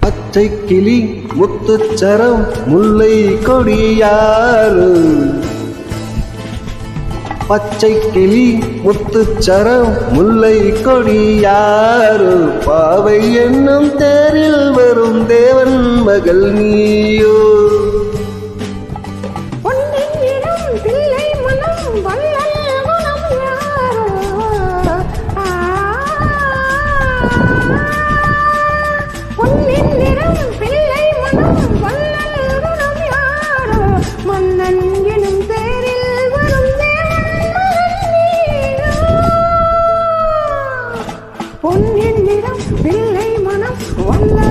பச்சை கிளி முத்துச்சரம் முல்லை கொடியாறு. பச்சை கிளி முத்துச்சரம் முல்லை கொடியாறு. பாவை என்னும் தேரில் வரும் தேவன் மகள் நீயோ. பொன்னின் நிறம் பிள்ளை மனம் வல்ல